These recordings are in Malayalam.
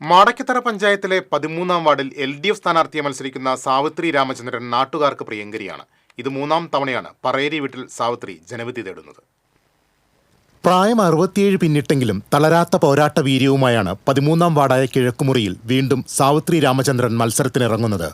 മാടക്കത്തറ പഞ്ചായത്തിലെ പതിമൂന്നാം വാർഡിൽ എൽ ഡി എഫ് സ്ഥാനാർത്ഥിയെ മത്സരിക്കുന്ന സാവിത്രി രാമചന്ദ്രൻ നാട്ടുകാർക്ക് പ്രിയങ്കരിയാണ്. ഇത് മൂന്നാം തവണയാണ് പറയേരി വീട്ടിൽ സാവിത്രി ജനവിധി തേടുന്നത്. പ്രായം അറുപത്തിയേഴ് പിന്നിട്ടെങ്കിലും തളരാത്ത പോരാട്ട വീര്യവുമായാണ് പതിമൂന്നാം വാർഡായ കിഴക്കുമുറിയിൽ വീണ്ടും സാവിത്രി രാമചന്ദ്രൻ മത്സരത്തിനിറങ്ങുന്നത്.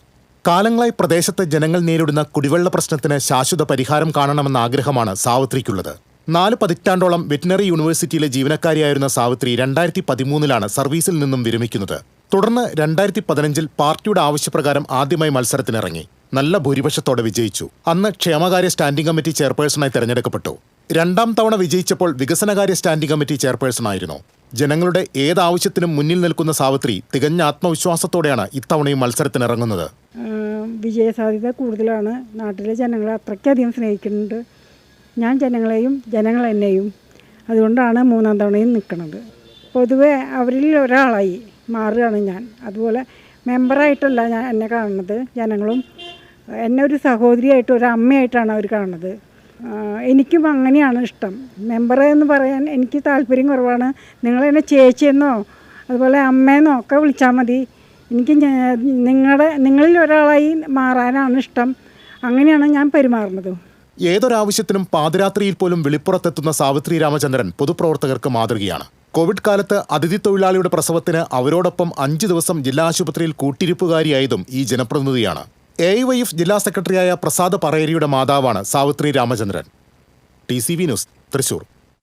കാലങ്ങളായി പ്രദേശത്തെ ജനങ്ങൾ നേരിടുന്ന കുടിവെള്ള പ്രശ്നത്തിന് ശാശ്വത പരിഹാരം കാണണമെന്ന ആഗ്രഹമാണ് സാവിത്രിക്കുള്ളത്. നാല് പതിറ്റാണ്ടോളം വെറ്റിനറി യൂണിവേഴ്സിറ്റിയിലെ ജീവനക്കാരിയായിരുന്ന സാവിത്രി രണ്ടായിരത്തി പതിമൂന്നിലാണ് സർവീസിൽ നിന്നും വിരമിക്കുന്നത്. തുടർന്ന് രണ്ടായിരത്തി പതിനഞ്ചിൽ പാർട്ടിയുടെ ആവശ്യപ്രകാരം ആദ്യമായി മത്സരത്തിനിറങ്ങി. നല്ല ഭൂരിപക്ഷത്തോടെ വിജയിച്ചു. അന്ന് ക്ഷേമകാര്യ സ്റ്റാൻഡിംഗ് കമ്മിറ്റി ചെയർപേഴ്സണായി തെരഞ്ഞെടുക്കപ്പെട്ടു. രണ്ടാം തവണ വിജയിച്ചപ്പോൾ വികസനകാര്യ സ്റ്റാൻഡിംഗ് കമ്മിറ്റി ചെയർപേഴ്സണായിരുന്നു. ജനങ്ങളുടെ ഏതാവശ്യത്തിനും മുന്നിൽ നിൽക്കുന്ന സാവിത്രി തികഞ്ഞ ആത്മവിശ്വാസത്തോടെയാണ് ഇത്തവണയും മത്സരത്തിനിറങ്ങുന്നത്. വിജയസാധ്യത കൂടുതലാണ്. നാട്ടിലെ ജനങ്ങളെ അത്രയ്ക്കധികം സ്നേഹിക്കുന്നുണ്ട്. ഞാൻ ജനങ്ങളെയും ജനങ്ങൾ എന്നെയും അതുകൊണ്ടാണ് മൂന്നാം തവണയും നിൽക്കുന്നത്. പൊതുവെ അവരിൽ ഒരാളായി മാറുകയാണ് ഞാൻ. അതുപോലെ മെമ്പറായിട്ടല്ല ഞാൻ എന്നെ കാണുന്നത്. ജനങ്ങളും എന്നെ ഒരു സഹോദരിയായിട്ട് ഒരു അമ്മയായിട്ടാണ് അവർ കാണുന്നത്. എനിക്കും അങ്ങനെയാണ് ഇഷ്ടം. മെമ്പർ എന്ന് പറയാൻ എനിക്ക് താല്പര്യം കുറവാണ്. നിങ്ങളെന്നെ ചേച്ചിയെന്നോ അതുപോലെ അമ്മയെന്നോ ഒക്കെ വിളിച്ചാൽ മതി. എനിക്ക് നിങ്ങളുടെ നിങ്ങളിൽ ഒരാളായി മാറാനാണ് ഇഷ്ടം. അങ്ങനെയാണ് ഞാൻ പെരുമാറുന്നത്. ഏതൊരാവശ്യത്തിനും പാതിരാത്രിയിൽ പോലും വെളിപ്പുറത്തെത്തുന്ന സാവിത്രി രാമചന്ദ്രൻ പൊതുപ്രവർത്തകർക്ക് മാതൃകയാണ്. കോവിഡ് കാലത്ത് അതിഥി തൊഴിലാളിയുടെ പ്രസവത്തിന് അവരോടൊപ്പം അഞ്ചു ദിവസം ജില്ലാ ആശുപത്രിയിൽ കൂട്ടിരിപ്പുകാരിയായതും ഈ ജനപ്രതിനിധിയാണ്. എ വൈ എഫ് ജില്ലാ സെക്രട്ടറിയായ പ്രസാദ് പറയരിയുടെ മാതാവാണ് Savithri Ramachandran. T C V news Thrissur.